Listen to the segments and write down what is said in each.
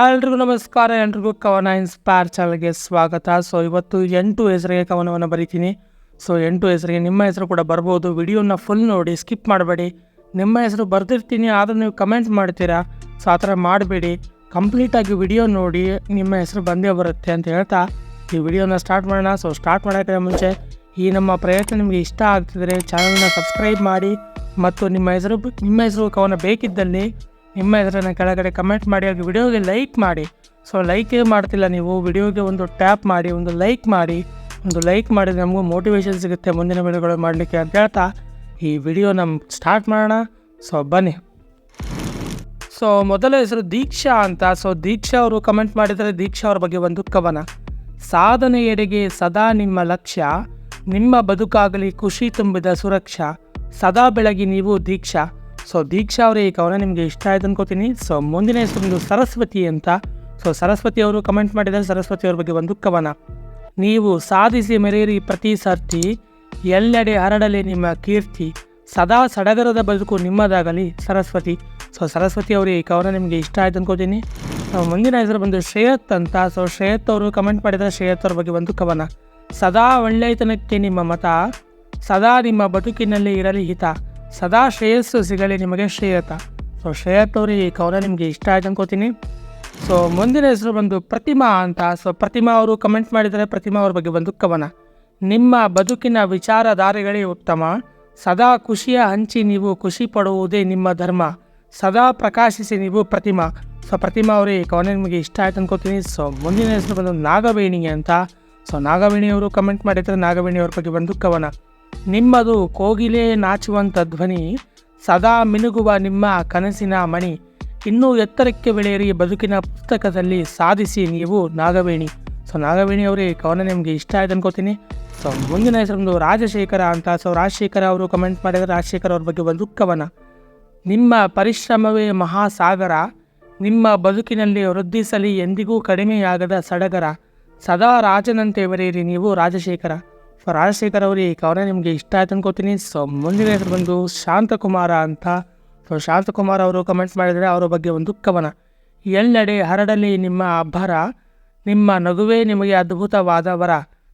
ಎಲ್ರಿಗೂ ನಮಸ್ಕಾರ, ಎಲ್ರಿಗೂ ಕವನ ಇನ್ಸ್ಪೈರ್ ಚಾನಲ್ಗೆ ಸ್ವಾಗತ. ಸೊ ಇವತ್ತು ಎಂಟು ಹೆಸರಿಗೆ ಕವನವನ್ನು ಬರಿತೀನಿ. ಸೊ ಎಂಟು ಹೆಸರಿಗೆ ನಿಮ್ಮ ಹೆಸರು ಕೂಡ ಬರ್ಬೋದು. ವಿಡಿಯೋನ ಫುಲ್ ನೋಡಿ ಸ್ಕಿಪ್ ಮಾಡಬೇಡಿ. ನಿಮ್ಮ ಹೆಸರು ಬರ್ದಿರ್ತೀನಿ, ಆದರೂ ನೀವು ಕಮೆಂಟ್ ಮಾಡ್ತೀರಾ? ಸೊ ಆ ಥರ ಮಾಡಬೇಡಿ. ಕಂಪ್ಲೀಟಾಗಿ ವಿಡಿಯೋ ನೋಡಿ, ನಿಮ್ಮ ಹೆಸರು ಬಂದೇ ಬರುತ್ತೆ ಅಂತ ಹೇಳ್ತಾ, ಈ ವಿಡಿಯೋನ ಸ್ಟಾರ್ಟ್ ಮಾಡೋಣ. ಸೊ ಸ್ಟಾರ್ಟ್ ಮಾಡೋಕ್ಕೆ ಮುಂಚೆ, ಈ ನಮ್ಮ ಪ್ರಯತ್ನ ನಿಮಗೆ ಇಷ್ಟ ಆಗ್ತಿದ್ರೆ ಚಾನಲ್ನ ಸಬ್ಸ್ಕ್ರೈಬ್ ಮಾಡಿ, ಮತ್ತು ನಿಮ್ಮ ಹೆಸರು ನಿಮ್ಮ ಹೆಸರು ಕವನ ಬೇಕಿದ್ದಲ್ಲಿ ನಿಮ್ಮ ಹೆಸರನ್ನು ಕೆಳಗಡೆ ಕಮೆಂಟ್ ಮಾಡಿ, ಹಾಗೆ ವಿಡಿಯೋಗೆ ಲೈಕ್ ಮಾಡಿ. ಸೊ ಲೈಕೇ ಮಾಡ್ತಿಲ್ಲ ನೀವು? ವಿಡಿಯೋಗೆ ಒಂದು ಟ್ಯಾಪ್ ಮಾಡಿ, ಒಂದು ಲೈಕ್ ಮಾಡಿ. ಒಂದು ಲೈಕ್ ಮಾಡಿದರೆ ನಮಗೂ ಮೋಟಿವೇಶನ್ ಸಿಗುತ್ತೆ ಮುಂದಿನ ವಿಡಿಯೋಗಳು ಮಾಡಲಿಕ್ಕೆ ಅಂತ ಹೇಳ್ತಾ, ಈ ವಿಡಿಯೋ ನಮ್ಮ ಸ್ಟಾರ್ಟ್ ಮಾಡೋಣ. ಸೊ ಬನ್ನಿ. ಸೊ ಮೊದಲ ಹೆಸರು ದೀಕ್ಷಾ ಅಂತ. ಸೊ ದೀಕ್ಷಾ ಅವರು ಕಮೆಂಟ್ ಮಾಡಿದರೆ ದೀಕ್ಷಾ ಅವ್ರ ಬಗ್ಗೆ ಒಂದು ಕವನ. ಸಾಧನೆಯೆಡೆಗೆ ಸದಾ ನಿಮ್ಮ ಲಕ್ಷ್ಯ. ನಿಮ್ಮ ಬದುಕಾಗಲಿ, ಖುಷಿ ತುಂಬಿದ ಸುರಕ್ಷಾ. ಸದಾ ಬೆಳಗಿ ನೀವು ದೀಕ್ಷಾ. ಸೊ ದೀಕ್ಷಾ ಅವರೇ ಈ ಕವನ ನಿಮಗೆ ಇಷ್ಟ ಆಯ್ತು ಅನ್ಕೋತೀನಿ. ಸೊ ಮುಂದಿನ ಹೆಸರು ಸರಸ್ವತಿ ಅಂತ. ಸೊ ಸರಸ್ವತಿ ಅವರು ಕಮೆಂಟ್ ಮಾಡಿದರೆ ಸರಸ್ವತಿ ಅವ್ರ ಬಗ್ಗೆ ಒಂದು ಕವನ. ನೀವು ಸಾಧಿಸಿ ಮೆರೆಯಿರಿ ಪ್ರತಿ ಸರ್ತಿ. ಎಲ್ಲೆಡೆ ಹರಡಲಿ ನಿಮ್ಮ ಕೀರ್ತಿ. ಸದಾ ಸಡಗರದ ಬದುಕು ನಿಮ್ಮದಾಗಲಿ ಸರಸ್ವತಿ. ಸೊ ಸರಸ್ವತಿ ಅವರು ಈ ಕವನ ನಿಮಗೆ ಇಷ್ಟ ಆಯ್ತು ಅನ್ಕೋತೀನಿ. ಮುಂದಿನ ಹೆಸರು ಬಂದು ಶ್ರೇಯತ್ ಅಂತ. ಸೊ ಶ್ರೇಯತ್ ಅವರು ಕಮೆಂಟ್ ಮಾಡಿದರೆ ಶ್ರೇಯತ್ ಅವ್ರ ಬಗ್ಗೆ ಒಂದು ಕವನ. ಸದಾ ಒಳ್ಳೆಯತನಕ್ಕೆ ನಿಮ್ಮ ಮತ. ಸದಾ ನಿಮ್ಮ ಬದುಕಿನಲ್ಲಿ ಇರಲಿ ಹಿತ. ಸದಾ ಶ್ರೇಯಸ್ಸು ಸಿಗಲಿ ನಿಮಗೆ ಶ್ರೇಯತ. ಸೊ ಶ್ರೇಯತ್ ಅವರು, ಈ ಕವನ ನಿಮಗೆ ಇಷ್ಟ ಆಯ್ತು ಅನ್ಕೋತೀನಿ. ಸೊ ಮುಂದಿನ ಹೆಸರು ಬಂದು ಪ್ರತಿಮಾ ಅಂತ. ಸೊ ಪ್ರತಿಮಾ ಅವರು ಕಮೆಂಟ್ ಮಾಡಿದರೆ ಪ್ರತಿಮಾ ಅವ್ರ ಬಗ್ಗೆ ಬಂದು ಕವನ. ನಿಮ್ಮ ಬದುಕಿನ ವಿಚಾರಧಾರೆಗಳೇ ಉತ್ತಮ. ಸದಾ ಖುಷಿಯ ಹಂಚಿ ನೀವು ಖುಷಿ ಪಡುವುದೇ ನಿಮ್ಮ ಧರ್ಮ. ಸದಾ ಪ್ರಕಾಶಿಸಿ ನೀವು ಪ್ರತಿಮಾ. ಸೊ ಪ್ರತಿಮಾ ಅವರು, ಈ ಕವನ ನಿಮಗೆ ಇಷ್ಟ ಆಯ್ತು ಅನ್ಕೋತೀನಿ. ಸೊ ಮುಂದಿನ ಹೆಸರು ಬಂದು ನಾಗವೇಣಿ ಅಂತ. ಸೊ ನಾಗವೇಣಿ ಅವರು ಕಮೆಂಟ್ ಮಾಡಿದರೆ ನಾಗವೇಣಿ ಅವ್ರ ಬಗ್ಗೆ ಬಂದು ಕವನ. ನಿಮ್ಮದು ಕೋಗಿಲೆ ನಾಚುವಂಥ ಧ್ವನಿ ಸದಾ ಮಿನುಗುವ ನಿಮ್ಮ ಕನಸಿನ ಮಣಿ. ಇನ್ನೂ ಎತ್ತರಕ್ಕೆ ಬೆಳೆಯಿರಿ ಬದುಕಿನ ಪುಸ್ತಕದಲ್ಲಿ ಸಾಧಿಸಿ ನೀವು ನಾಗವೇಣಿ. ಸೊ ನಾಗವೇಣಿ ಅವರೇ, ಕವನ ನಿಮಗೆ ಇಷ್ಟ ಆಯ್ತು ಅನ್ಕೋತೀನಿ. ಸೊ ಮುಂದಿನ ಹೆಸರೊಂದು ರಾಜಶೇಖರ ಅಂತ. ಸೊ ರಾಜಶೇಖರ ಅವರು ಕಮೆಂಟ್ ಮಾಡಿದರೆ ರಾಜಶೇಖರ ಅವ್ರ ಬಗ್ಗೆ ಒಂದು ಕವನ ನಿಮ್ಮ ಪರಿಶ್ರಮವೇ ಮಹಾಸಾಗರ. ನಿಮ್ಮ ಬದುಕಿನಲ್ಲಿ ವೃದ್ಧಿಸಲಿ ಎಂದಿಗೂ ಕಡಿಮೆಯಾಗದ ಸಡಗರ. ಸದಾ ರಾಜನಂತೆ ಬರೆಯಿರಿ ನೀವು ರಾಜಶೇಖರ. ರಾಜಶೇಖರ್ ಅವರು ಈ ಕವನ ನಿಮಗೆ ಇಷ್ಟ ಆಯ್ತು ಅನ್ಕೋತೀನಿ. ಸೊ ಮುಂದಿನ ಹೆಸರು ಬಂದು ಶಾಂತಕುಮಾರ ಅಂತ. ಸೊ ಶಾಂತಕುಮಾರ್ ಅವರು ಕಮೆಂಟ್ ಮಾಡಿದರೆ ಅವರ ಬಗ್ಗೆ ಒಂದು ಕವನ. ಎಲ್ಲೆಡೆ ಹರಡಲಿ ನಿಮ್ಮ ಅಬ್ಬರ ನಿಮ್ಮ ನಗುವೇ ನಿಮಗೆ ಅದ್ಭುತವಾದ ವರ.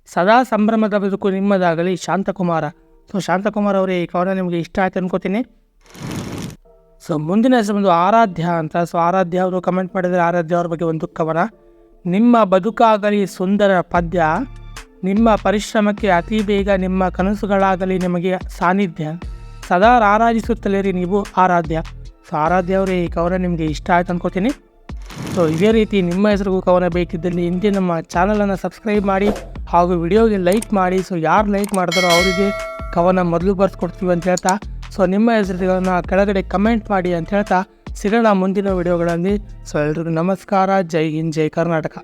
ಸದಾ ಸಂಭ್ರಮದ ಬದುಕು ನಿಮ್ಮದಾಗಲಿ ಶಾಂತಕುಮಾರ. ಸೊ ಶಾಂತಕುಮಾರ್ ಅವರೇ ಈ ಕವನ ನಿಮಗೆ ಇಷ್ಟ ಆಯ್ತು ಅನ್ಕೋತೀನಿ. ಸೊ ಮುಂದಿನ ಹೆಸರು ಬಂದು ಆರಾಧ್ಯ ಅಂತ. ಸೊ ಆರಾಧ್ಯ ಅವರು ಕಮೆಂಟ್ ಮಾಡಿದರೆ ಆರಾಧ್ಯ ಅವ್ರ ಬಗ್ಗೆ ಒಂದು ಕವನ. ನಿಮ್ಮ ಬದುಕಾಗಲಿ ಸುಂದರ ಪದ್ಯ. ನಿಮ್ಮ ಪರಿಶ್ರಮಕ್ಕೆ ಅತಿ ಬೇಗ ನಿಮ್ಮ ಕನಸುಗಳಾಗಲಿ ನಿಮಗೆ ಸಾನ್ನಿಧ್ಯ. ಸದಾ ಆರಾಧಿಸುತ್ತಲಿರಿ ನೀವು ಆರಾಧ್ಯ. ಸೊ ಆರಾಧ್ಯ ಅವರೇ, ಈ ಕವನ ನಿಮಗೆ ಇಷ್ಟ ಆಯ್ತು ಅಂದ್ಕೋತೀನಿ ಸೊ ಇದೇ ರೀತಿ ನಿಮ್ಮ ಹೆಸರಿಗೂ ಕವನ ಬೇಕಿದ್ದಲ್ಲಿ ಹಿಂದೆ ನಮ್ಮ ಚಾನಲನ್ನು ಸಬ್ಸ್ಕ್ರೈಬ್ ಮಾಡಿ, ಹಾಗೂ ವಿಡಿಯೋಗೆ ಲೈಕ್ ಮಾಡಿ ಸೊ ಯಾರು ಲೈಕ್ ಮಾಡ್ತಾರೋ ಅವರಿಗೆ ಕವನ ಮೊದಲು ಬರ್ಸ್ಕೊಡ್ತೀವಿ ಅಂತ ಹೇಳ್ತಾ. ಸೊ ನಿಮ್ಮ ಹೆಸರುಗಳನ್ನ ಕೆಳಗಡೆ ಕಮೆಂಟ್ ಮಾಡಿ ಅಂತ ಹೇಳ್ತಾ, ಸಿಗೋಣ ಮುಂದಿನ ವಿಡಿಯೋಗಳಲ್ಲಿ. ಸೊ ಎಲ್ರಿಗೂ ನಮಸ್ಕಾರ, ಜೈ ಹಿಂದ್, ಜೈ ಕರ್ನಾಟಕ.